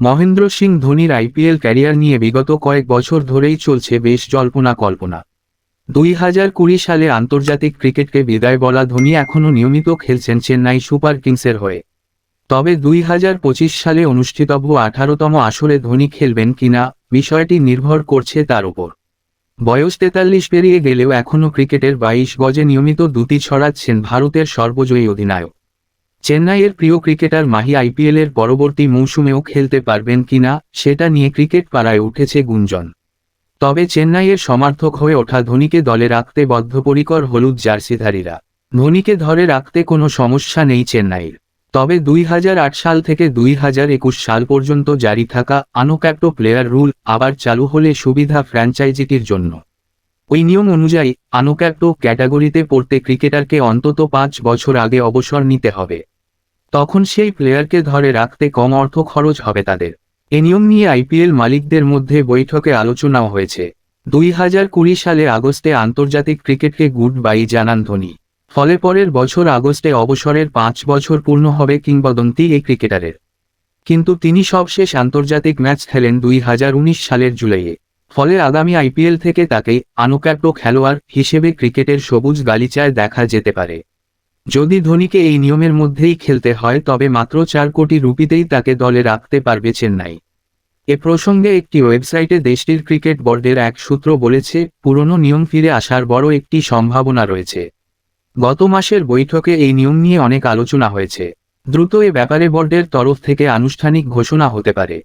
মহেন্দ্র সিং ধোনির IPL career নিয়ে বিগত কয়েক বছর ধরেই চলছে বেশ জল্পনা কল্পনা দুই হাজার কুড়ি সালে আন্তর্জাতিক ক্রিকেটকে বিদায় বলা ধোনি এখনও নিয়মিত খেলছেন চেন্নাই সুপার কিংসের হয়ে। তবে দুই হাজার পঁচিশ সালে অনুষ্ঠিতব্য আঠারোতম আসরে ধোনি খেলবেন কিনা, বিষয়টি নির্ভর করছে তার উপর। বয়স তেতাল্লিশ পেরিয়ে গেলেও এখনও ক্রিকেটের বাইশ গজে নিয়মিত দুটি ছড়াচ্ছেন ভারতের সর্বজয়ী অধিনায়ক। চেন্নাইয়ের প্রিয় ক্রিকেটার মাহি আইপিএলের পরবর্তী মৌসুমেও খেলতে পারবেন কিনা সেটা নিয়ে ক্রিকেট পাড়ায় উঠেছে গুঞ্জন। তবে চেন্নাইয়ের সমর্থক হয়ে ওঠা ধোনিকে দলে রাখতে বদ্ধপরিকর হলুদ জার্সিধারীরা। ধোনিকে ধরে রাখতে কোনো সমস্যা নেই চেন্নাইয়ের। তবে দুই হাজার আট সাল থেকে দুই হাজার একুশ সাল পর্যন্ত জারি থাকা আনোক্যাপ্টো প্লেয়ার রুল আবার চালু হলে সুবিধা ফ্র্যাঞ্চাইজিটির জন্য। ওই নিয়ম অনুযায়ী আনোক্যাপ্টো ক্যাটাগরিতে পড়তে ক্রিকেটারকে অন্তত পাঁচ বছর আগে অবসর নিতে হবে। তখন সেই প্লেয়ারকে ধরে রাখতে কম অর্থ খরচ হবে তাদের। এ নিয়ম নিয়ে আইপিএল মালিকদের মধ্যে বৈঠকে আলোচনাও হয়েছে। দুই হাজার কুড়ি সালে আগস্টে আন্তর্জাতিক ক্রিকেটকে গুড বাই জানান ধোনি। ফলে পরের বছর আগস্টে অবসরের পাঁচ বছর পূর্ণ হবে কিংবদন্তি এই ক্রিকেটারের। কিন্তু তিনি সবশেষ আন্তর্জাতিক ম্যাচ খেলেন দুই হাজার উনিশ সালের জুলাইয়ে। ফলে আগামী আইপিএল থেকে তাকে আনুক্যাপ্টো খেলোয়াড় হিসেবে ক্রিকেটের সবুজ গালিচায় দেখা যেতে পারে। যদি ধোনিকে এই নিয়মের মধ্যেই খেলতে হয়, তবে মাত্র চার কোটি রুপিতেই তাকে দলে রাখতে পারবে চেন্নাই। এ প্রসঙ্গে একটি ওয়েবসাইটে দেশটির ক্রিকেট বোর্ডের এক সূত্র বলেছে, পুরনো নিয়ম ফিরে আসার বড় একটি সম্ভাবনা রয়েছে। গত মাসের বৈঠকে এই নিয়ম নিয়ে অনেক আলোচনা হয়েছে। দ্রুত এ ব্যাপারে বোর্ডের তরফ থেকে আনুষ্ঠানিক ঘোষণা হতে পারে।